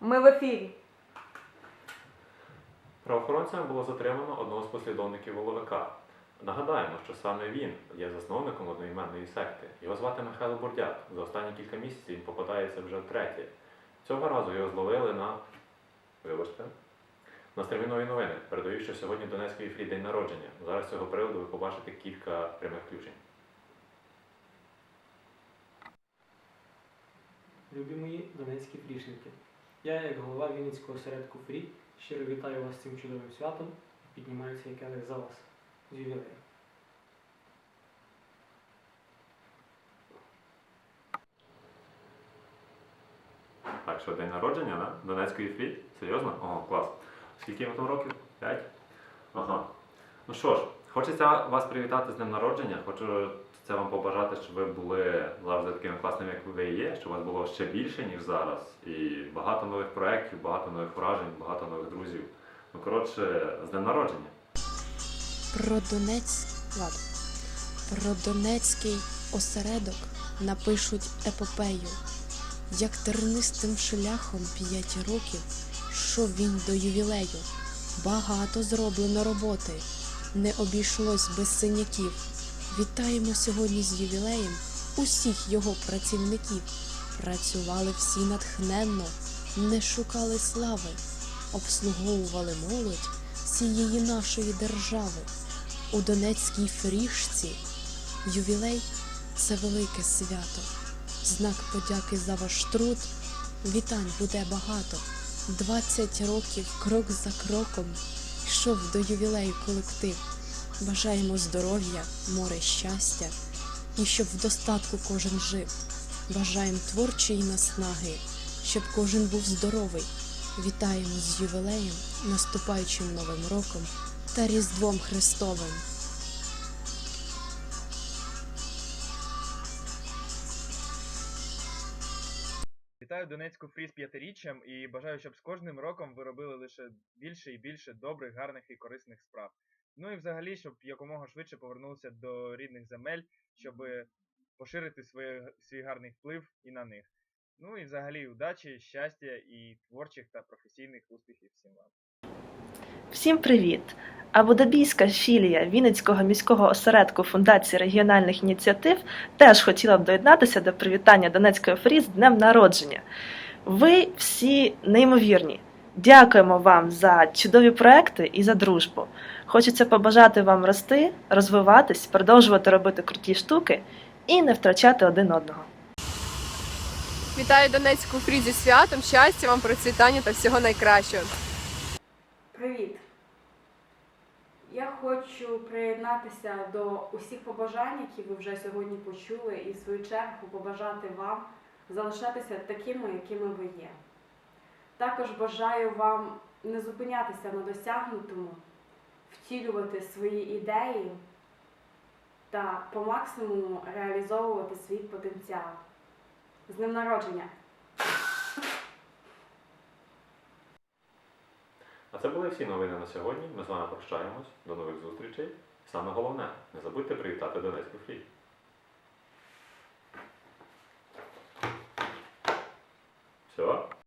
Ми в ефірі. Правоохоронцями було затримано одного з послідовників Воловика. Нагадаємо, що саме він є засновником одноіменної секти. Його звати Михайло Бурдяк. За останні кілька місяців він попадається вже втретє. Цього разу його зловили на. Вибачте. На термінові новини. Передаю, що сьогодні в Донецької день народження. Зараз з цього приводу ви побачите кілька прямих включень. Любі мої донецькі фрішники. Я, як голова Вінницького осередку Фрі, щиро вітаю вас з цим чудовим святом і піднімаю цей келих за вас з ювілеєм. Так, що день народження, да? Донецької фрі? Серйозно? Ого, клас. Скільки йому там років? П'ять? Ага. Ну що ж, хочеться вас привітати з днем народження. Хочу це вам побажати, щоб ви були завжди такими класними, як ви є, щоб у вас було ще більше, ніж зараз. І багато нових проєктів, багато нових вражень, багато нових друзів. Ну, коротше, з днем народження. Про Донець, ладно. Про Донецький осередок напишуть епопею, як тернистим шляхом п'ять років, що він до ювілею. Багато зроблено роботи, не обійшлось без синяків. Вітаємо сьогодні з ювілеєм усіх його працівників. Працювали всі натхненно, не шукали слави, обслуговували молодь цієї нашої держави. У Донецькій фрішці ювілей це велике свято. Знак подяки за ваш труд. Вітань буде багато. 20 років крок за кроком йшов до ювілею колектив. Бажаємо здоров'я, море щастя і щоб в достатку кожен жив. Бажаємо творчої наснаги, щоб кожен був здоровий. Вітаємо з ювілеєм, наступаючим новим роком та Різдвом Христовим. Вітаю Донецьку фрі з п'ятиріччям і бажаю, щоб з кожним роком ви робили лише більше і більше добрих, гарних і корисних справ. Ну і взагалі, щоб якомога швидше повернулися до рідних земель, щоб поширити своє, свій гарний вплив і на них. Ну і взагалі удачі, щастя і творчих та професійних успіхів всім вам. Всім привіт! Абудабійська філія Вінницького міського осередку Фундації регіональних ініціатив теж хотіла б доєднатися до привітання Донецької фрі з днем народження. Ви всі неймовірні. Дякуємо вам за чудові проекти і за дружбу. Хочеться побажати вам рости, розвиватись, продовжувати робити круті штуки і не втрачати один одного. Вітаю Донецьку фрі зі святом, щастя вам, процвітання та всього найкращого. Привіт! Я хочу приєднатися до усіх побажань, які ви вже сьогодні почули, і в свою чергу побажати вам залишатися такими, якими ви є. Також бажаю вам не зупинятися на досягнутому, втілювати свої ідеї та по максимуму реалізовувати свій потенціал. З днем народження! А це були всі новини на сьогодні. Ми з вами прощаємось. До нових зустрічей. Саме головне, не забудьте привітати Донецьку фрі. Все?